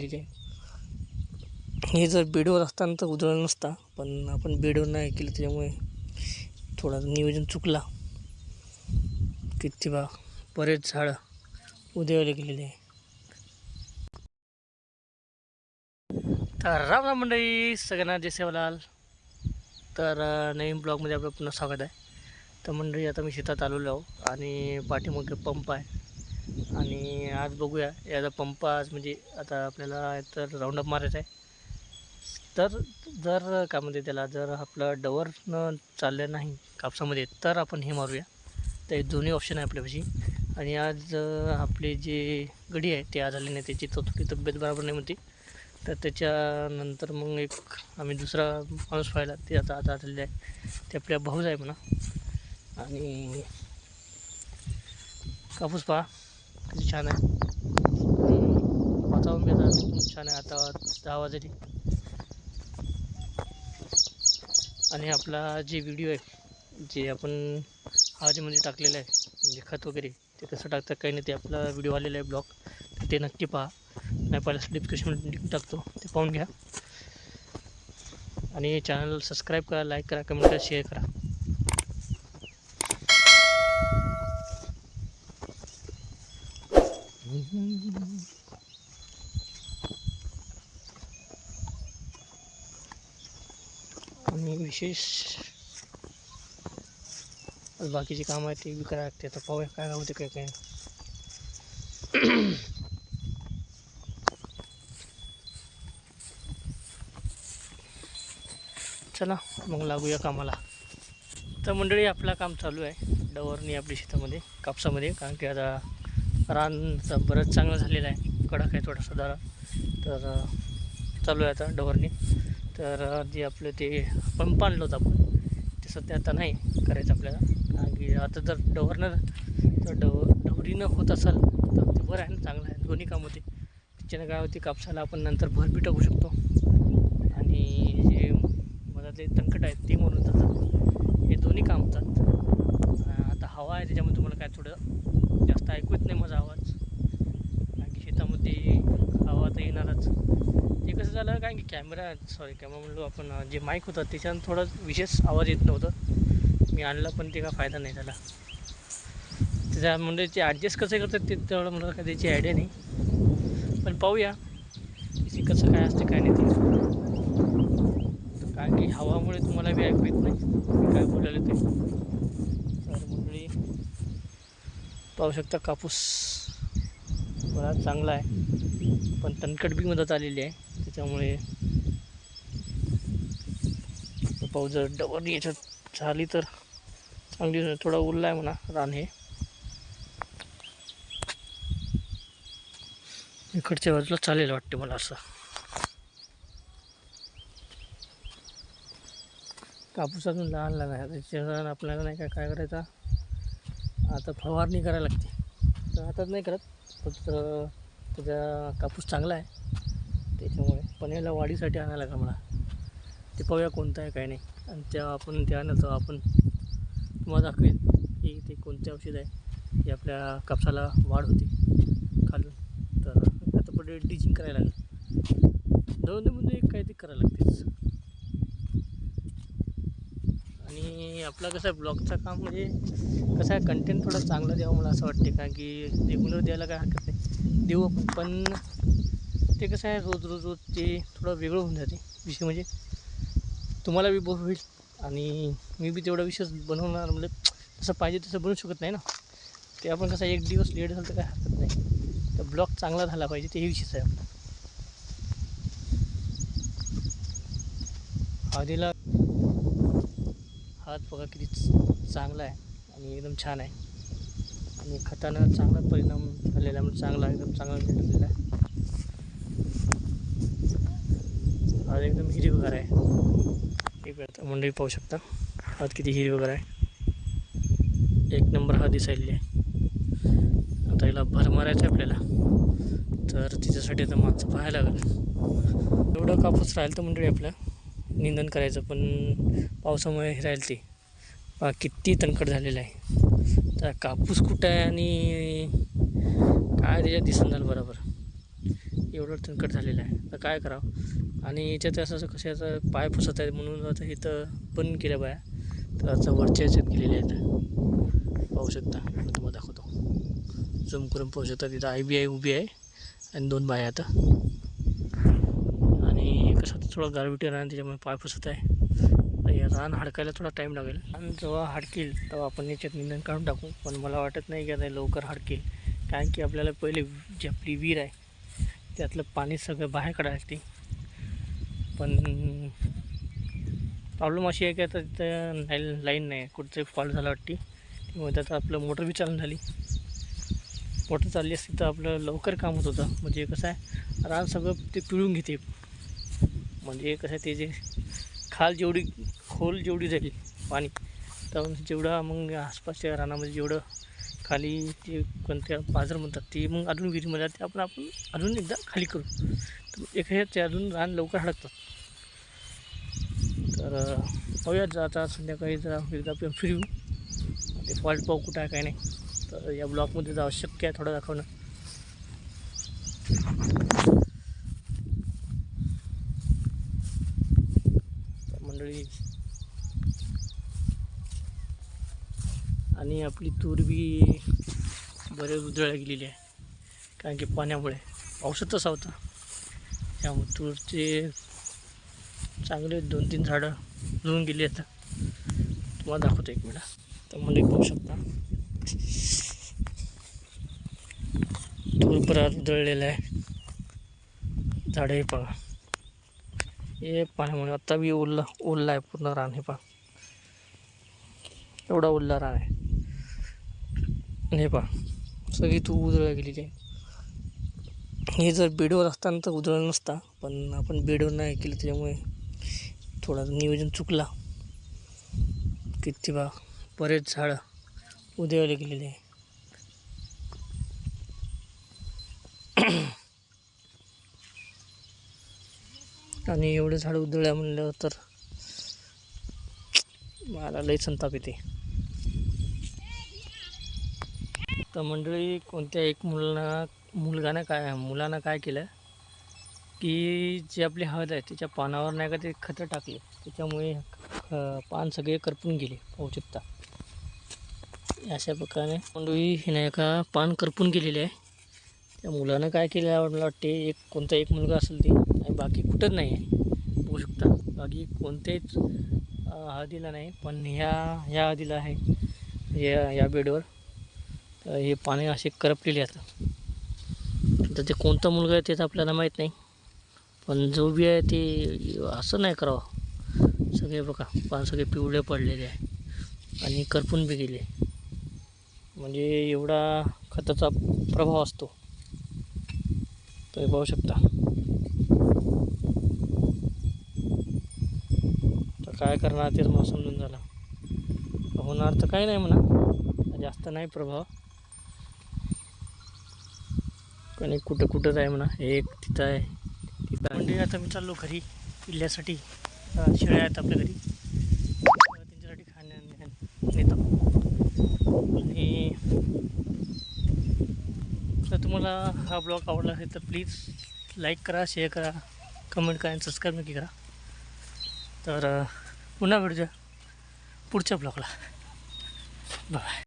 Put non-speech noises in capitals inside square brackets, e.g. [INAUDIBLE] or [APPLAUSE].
ठीक आहे. हे जर बेडवर असताना तर उधळलं नसता पण आपण बेडवर नाही केलं त्याच्यामुळे थोडा नियोजन चुकला. किती बा बरेच झाडं उद्यावले गेलेले आहे. तर राम राम मंडळी सगळ्यांना जय सेवालाल. तर नवीन ब्लॉगमध्ये आपलं पुन्हा स्वागत आहे. तर मंडळी आता मी शेतात आलेलो आहो आणि पाठीमागे पंप आहे. आणि आज बघूया. याचा पंप आज म्हणजे आता आपल्याला तर राऊंडअप मारायचा आहे. तर जर काय म्हणते त्याला जर आपलं डवरनं चाललं नाही कापसामध्ये तर आपण हे मारूया. तर हे दोन्ही ऑप्शन आहे आपल्यापाशी. आणि आज आपली आपले जे गडी आहे ते आज आले नाही. त्याची तो थोडी तब्येत बरोबर नाही म्हणते. तर त्याच्यानंतर मग एक आम्ही दुसरा माणूस पाहिला. ते आता आता आलेले आहे. ते आपल्या भाऊच आहे म्हणा. आणि कापूस पहा. किती छान आहे. आणि वातावरण बी आता छान आहे. आता दहा वाजली. आणि आपला जे व्हिडिओ आहे जे आपण आजमध्ये टाकलेलं आहे म्हणजे खत वगैरे ते कसं टाकतात काही नाही ते आपला व्हिडिओ आलेला आहे ब्लॉग तर ते नक्की पहा. नाही पाहिलं डिस्क्रिप्शन लिंक टाकतो. ते पाहून घ्या. आणि चॅनल सबस्क्राईब करा लाईक करा कमेंट करा शेअर करा. आणि विशेष बाकीचे काम आहेत ते बी करायला लागते. आता पाहूया काय होते काय काय [CLEARS THROAT] चला मग लागूया कामाला. तर मंडळी आपला काम चालू आहे. डवरणी आपली शेतामध्ये कापसामध्ये. कारण की आता रानचा बरंच चांगलं झालेलं आहे. कडक आहे थोडासा दारा तर चालू आहे आता डवरणी तर जे आपलं ते पंप आणलं होतं आपण ते सध्या आता नाही करायचं आपल्याला. कारण की आता जर डवरनं तर डव डवरीनं होत असेल तर ते बरं आहे ना चांगलं आहे. दोन्ही काम होते. त्याच्यानं काय होते कापसाला आपण नंतर भरपी टाकू शकतो. आणि जे मधातले तंकट आहेत ते मरून जातात. हे दोन्ही काम होतात. आता हवा आहे त्याच्यामुळे तुम्हाला काय थोडं जास्त ऐकू येत नाही माझा आवाज. कारण की शेतामध्ये हवा तर येणारच. ते कसं झालं कारण की कॅमेरा सॉरी कॅमेरा म्हणलो आपण जे माईक होतं त्याच्यानं थोडं विशेष आवाज येत नव्हतं. मी आणलं पण ते काय फायदा नाही झाला. त्याच्या म्हणजे ते ॲडजस्ट कसं करतात ते तेवढं मला काय त्याची आयडिया नाही. पण पाहूया की कसं काय असते काय नाही ते. कारण की हवामुळे तुम्हाला बी ऐकू येत नाही. काय बोलायला ते तर मंडळी पाहू शकता कापूस बराच चांगला आहे. पण तणकट बी मदत आलेली आहे. त्याच्यामुळे पाऊस जर डबल याच्यात झाली तर चांगली थोडा उरला आहे म्हणा रान हे. इकडच्या बाजूला चालेल वाटते मला असं. कापूस अजून लहान लहान आहे. त्याच्या आपल्याला नाही काय काय करायचा? आता फवारणी करायला लागते. तर आताच नाही करत फक्त त्याचा कापूस चांगला आहे. त्याच्यामुळे पण याला वाढीसाठी आणायला लागला मला ते पाहूया कोणतं आहे काय नाही. आणि त्या आपण त्या आणलं तर आपण तुम्हाला दाखवेल की ते कोणते औषध आहे. की आपल्या कापसाला वाढ होते खालून. तर आता पुढे डिजिंग करायला लागेल. दोन्हीमध्ये म्हणजे एक काही ते करायला लागतेच. आणि आपला कसं आहे ब्लॉगचं काम म्हणजे कसं आहे कंटेंट थोडं चांगलं द्यावं मला असं वाटते कारण की रेग्युलर द्यायला काय हरकत नाही. देऊ पण ते कसं आहे रोज रोज रोज ते थोडं वेगळं होऊन जाते. विषय म्हणजे तुम्हाला बी बोर होईल आणि मी बी तेवढा विषय बनवणार म्हणजे तसं पाहिजे तसं बनवू शकत नाही ना. ते आपण कसं एक दिवस लेट झालं तर काय हरकत नाही. तर ब्लॉग चांगला झाला पाहिजे ते हे विषयच आहे आपला. हळदीला हात बघा किती चांगला आहे आणि एकदम छान आहे. आणि खतानं चांगला परिणाम झालेला आहे म्हणजे चांगला एकदम चांगला भेटलेला आहे. हात एकदम हिरवीगार आहे. एक वेळ मंडळी पाहू शकता. हात किती हिरवीगार आहे. एक नंबर हा दिसायली आहे. आता याला भर मारायचं आहे आपल्याला. तर तिच्यासाठी आता माणसं पाहायला लागेल. एवढं कापूस राहील तर मंडळी आपल्या निंदन करायचं पण पावसामुळे हे राहील ते. किती तणकट झालेलं आहे. तर कापूस कुठं आहे आणि काय त्याच्यात दिसून झालं बरोबर? एवढं तणकट झालेलं आहे. तर काय करावं? आणि याच्यात असं असं कशाचं पाय फसत आहेत म्हणून आता इथं बंद केल्या बाया. तर आता वरच्या याच्यात गेलेले आहेत. पाहू शकता. मी तुम्हाला दाखवतो. झुम करून पाहू शकता. तिथं आय बी आय उभी आहे आणि दोन बाया आता आणि कसं थोडं गारविटी रान त्याच्यामुळे पाय फसत आहे. रान हाडकायला थोडा टाईम लागेल. आणि जेव्हा हाडकील तेव्हा आपण याच्यात निंदन काढून टाकू. पण मला वाटत नाही की आता लवकर हाडकील. कारण की आपल्याला पहिले जी आपली विहीर आहे त्यातलं पाणी सगळं बाहेर काढायला लागते. पण प्रॉब्लेम अशी आहे की आता तिथं लाईन लाईन नाही कुठचं फॉल्ट झाला वाटते. त्यामुळे त्यात आपलं मोटर बी चालून झाली. मोटर चालली असती तर आपलं लवकर काम होत होतं. म्हणजे कसं आहे रान सगळं ते पिळून घेते. म्हणजे कसं आहे ते जे खाल जेवढी खोल जेवढी झाली पाणी तर जेवढा मग आसपासच्या रानामध्ये जेवढं खाली ते कोणत्या बाजार म्हणतात ते मग अजून विहिरीमध्ये ते आपण आपण अजून एकदा खाली करू. तर एक हे ते अजून रान लवकर हडकतात. तर अं, पाहूया आता संध्याकाळी जरा एकदा आपण फिरू. ते फॉल्ट पाहू कुठं आहे काय नाही. तर या ब्लॉकमध्ये जावं शक्य आहे थोडं दाखवणं तर मंडळी आणि आपली तूर बी बरेच उजळल्या गेलेली आहे. कारण की पाण्यामुळे पावसात तसा होता. त्यामुळे तूरचे चांगले दोन तीन झाडं जुळून गेली आता. तुम्हाला दाखवतो एक मिनिट तर मंडळी पाहू शकता. तूर बराच उजळलेलं आहे. झाडं हे पहा. हे पाण्यामुळे आत्ता बी ओल ओल्ला आहे पूर्ण रान हे पहा. एवढा ओल्ला रान आहे. हे पहा सगळी तू उजळल्या गेलेली आहे हे जर बेडवर असताना तर उजळलं नसता पण आपण बेडवर नाही केलं त्याच्यामुळे थोडा नियोजन चुकला. किती बा बरेच झाडं उद्यावले गेलेले आहे. [CLEARS THROAT] आणि एवढे झाडं उधळल्या म्हणलं तर मला लई संताप येते. तर मंडळी कोणत्या एक मुलांना मुलगानं काय मुलानं काय केलं की जी आपली हळद आहे त्याच्या पानावर नाही का ते खतं टाकले. त्याच्यामुळे पान सगळे करपून गेले पाहू शकता अशा प्रकारे मंडळी हे नाही का पान करपून गेलेले आहे. त्या मुलानं काय केलं आहे मला वाटते एक कोणता एक मुलगा असेल ते आणि बाकी कुठंच नाही आहे. बघू शकता. बाकी कोणत्याच हळदीला नाही पण ह्या ह्या हळदीला आहे. या या बेडवर. हे पाणी असे करपलेले आहेत. तर ते कोणता मुलगा आहे तेच आपल्याला माहीत नाही. पण जो बी आहे ते असं नाही करावं. सगळे बघा पान सगळे पिवळे पडलेले आहे. आणि करपून बी गेले. म्हणजे एवढा खताचा प्रभाव असतो. तुम्ही पाहू शकता. तर काय करणार तेच मला समजून झालं. होणार तर काही नाही म्हणा. जास्त नाही प्रभाव. आणि कुठं कुठंच आहे म्हणा. एक तिथं आहे. तिथं म्हणजे आता मी चाललो घरी. पिल्ल्यासाठी शिळ्या शेळ्या आहेत आपल्या घरी. त्यांच्यासाठी खाण्या नेतो. आणि जर तुम्हाला हा ब्लॉग आवडला असेल तर प्लीज लाईक करा शेअर करा कमेंट करा आणि सबस्क्राईब नक्की करा. तर पुन्हा भेटूया पुढच्या ब्लॉगला. बाय.